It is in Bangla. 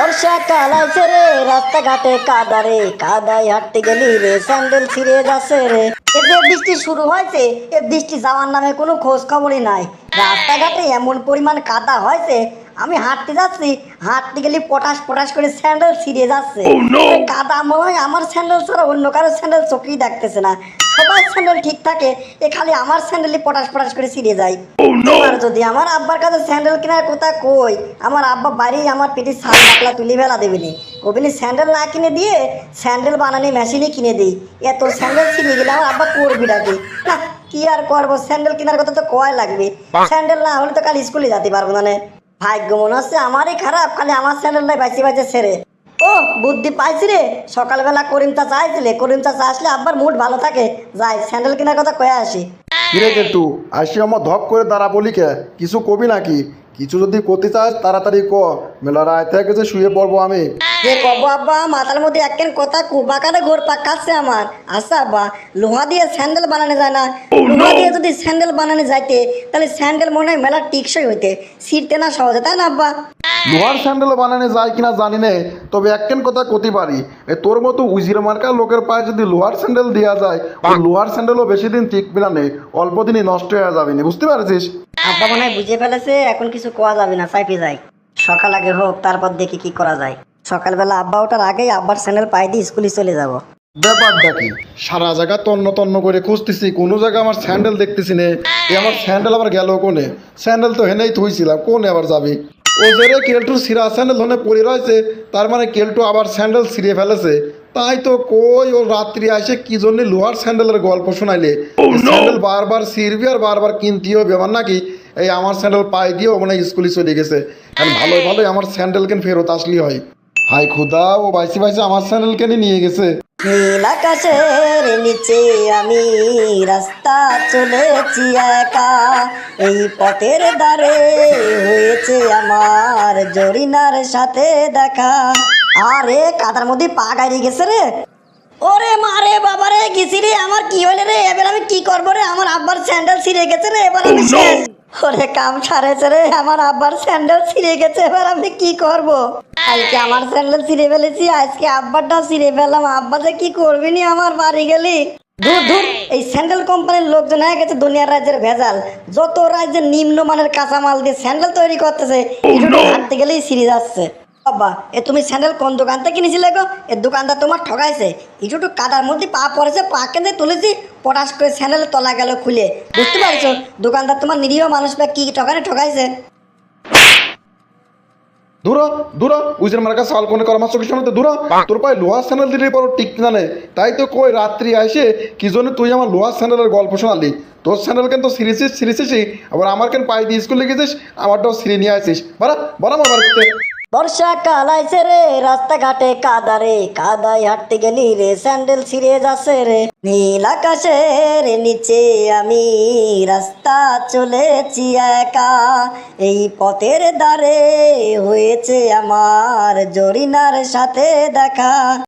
বর্ষাকাল আইছে রে রাস্তাঘাটে কাদা রে কাদায় হাঁটতে গেলি রে স্যান্ডেল ছিঁড়ে যাচ্ছে রে। এ যে বৃষ্টি শুরু হয়েছে এ বৃষ্টি যাওয়ার নামে কোনো খোঁজ খবরই নাই। রাস্তাঘাটে এমন পরিমাণ কাদা হয়েছে আমি হাঁটতে যাচ্ছি হাঁটতে গেলে পটাশ পটাশ করে স্যান্ডেল ছিঁড়ে যাচ্ছে। কাদা মনে হয় আমার স্যান্ডেল ছাড়া অন্য কারও স্যান্ডেল চোখেই দেখতেছে না। সবার স্যান্ডেল ঠিক থাকে এ খালি আমার স্যান্ডেলই পটাশ পটাশ করে ছিঁড়ে যায়। এবার যদি আমার আব্বার কাছে স্যান্ডেল কেনার কথা কই আমার আব্বা বাড়ি আমার পেটে সাল বাকলা তুলি ফেলা দেবেনি। ওবিনি স্যান্ডেল না কিনে দিয়ে স্যান্ডেল বানানি মেশিনই কিনে দিই। এত স্যান্ডেল ছিঁড়ে গেলে আমার আব্বা করবি ডাকে না কি আর করব? স্যান্ডেল কেনার কথা তো কয় লাগবে। স্যান্ডেল না হলে তো কাল স্কুলে যেতে পারব না ভাগ্য মনে হচ্ছে আমারই খারাপ খালি আমার স্যান্ডেলটাই বাইসে বাইসে ছেড়ে। ও বুদ্ধি পাইছি রে। সকালবেলা করিম চা চাইছিলে। করিম চা আসলে আব্বার মুড ভালো থাকে। যাই স্যান্ডেল কেনার কথা কয়ে আসি। কিরে কেটু আসি আমার ধপ করে দাঁড়া বলি কে কিছু কবি নাকি? কিছু যদি করতে চাস তাড়াতাড়ি ক। মেলা রায় থেকে যে শুয়ে পড়ব আমি। যে কব আব্বা? মাথার মধ্যে একখান কথা কুবাকারে ঘোর পাকাচ্ছে আমার। আচ্ছা আব্বা লোহা দিয়ে স্যান্ডেল বানানো যায় না? লোহা দিয়ে যদি স্যান্ডেল বানানো যাইতে তাহলে স্যান্ডেল মনে হয় মেলা টিকসই হইতে। ছিঁড়তে না সহজে তাই না আব্বা? লোহার স্যান্ডেল বানানো যায় কিনা জানি নে তবে একখান কথা কতি পারি। এ তোর মতো উজির মার্কা লোকের পায়ে যদি লোহার স্যান্ডেল দেওয়া যায় ওই লোহার স্যান্ডেলও বেশি দিন টিকবে না নে অল্প দিনই নষ্ট হয়ে যাবে নি বুঝতে পারছিস? আব্বা মনে হয় বুঝে ফেলেছে এখন কিছু কোয়া যাবে না চাইপে যাই। সকাল আগে হোক তারপর দেখি কি করা যায়। সকালবেলা আব্বা ওঠার আগেই আব্বার স্যান্ডেল পায়ে দিয়ে স্কুলে চলে যাব। ব্যাপারটা কি? সারা জায়গা তন্ন তন্ন করে খুঁজতেছি কোনো জায়গায় আমার স্যান্ডেল দেখতেছি নে। এ আমার স্যান্ডেল আবার গেল কোনে? স্যান্ডেল তো হেনেই থুইছিলাম কোনে আবার যাবে? ও কেলটু সিরা স্যান্ডেল ধনে পড়ে রয়েছে তার মানে কেলটু আবার স্যান্ডেল ছিঁড়ে ফেলেছে। তাই তো কই ও রাত্রি আসে কি জন্য লোহার স্যান্ডেলের গল্প শোনাইলে? স্যান্ডেল বারবার ছিঁড়বি আর বারবার কিনতে হবে নাকি এই আমার স্যান্ডেল পাই দিয়ে ও মানে স্কুলে চলে গেছে। কারণ ভালোই ভালোই আমার স্যান্ডেল কেন ফেরত আসলি হয়? হাই খুদা ও বাইসি বাইসি আমার স্যান্ডেল কেন নিয়ে গেছে? নীল আকাশের নিচে আমি রাস্তা চলেছি একা। এই পথের দ্বারে হয়েছে আমার জরিনার সাথে দেখা। আরে কাদার মধ্যে পা গাড়ি গেছে রে। ওরে মারে বাবারে গেছি রে। আমার কি হলে রে? এবার আমি কি করব রে? আমার আব্বার স্যান্ডেল ছিঁড়ে গেছে রে এবার আমি ওরে কাম ছাড়েছে রে। আমার আব্বার স্যান্ডেল ছিঁড়ে গেছে এবার আমি কি করব? আজকে আমার স্যান্ডেল ছিঁড়ে ফেলেছি আজকে আব্বারটা ছিঁড়ে ফেললাম। আব্বা যে কি করবি নি আমার বাড়ি গেলি? দূর দূর এই স্যান্ডেল কোম্পানির লোকজন হয়ে গেছে দুনিয়ার রাজ্যের ভেজাল। যত রাজ্যের নিম্নমানের কাঁচামাল দিয়ে স্যান্ডেল তৈরি করতেছে হাঁটতে গেলেই ছিঁড়ে যাচ্ছে। বাবা এ তুমি স্যান্ডেল কোন দোকান থেকে কিনেছিলে গো? এ দোকানদার তোমার ঠকাইছে। একটু কাদার মধ্যে পা পড়েছে পা কেঁদে তুলেছি পটাশ করে স্যান্ডেল তলা গেল খুলে। বুঝতে পারছ? দোকানদার তোমার নিরীহ মানুষ বা কি ঠকানে ঠকাইছে? দূর দূর উজের মার্কা সাল কোনে করা মাছ কিছু দূর। তোর পায়ে লোহার স্যান্ডেল দিলে পর ঠিক না নে। তাই তো কই রাত্রি আসে কি জন্য তুই আমার লোহার স্যান্ডেলের গল্প শোনালি? তোর স্যান্ডেল কেন তো সিরিছিস সিরিছিসই আবার আমার কেন পায়ে দিয়ে স্কুলে গেছিস? আমারটাও সিঁড়ি নিয়ে আসিস। বারা বারা আমার বর্ষাকাল আইছে রে রাস্তাঘাটে কাদা রে কাদায় হাঁটতে গেলি রে, স্যান্ডেল ছিঁড়ে যাচ্ছে রে। নীল আকাশের নিচে আমি রাস্তা চলেছি একা। এই পথের দ্বারে হয়েছে আমার জরিনার সাথে দেখা।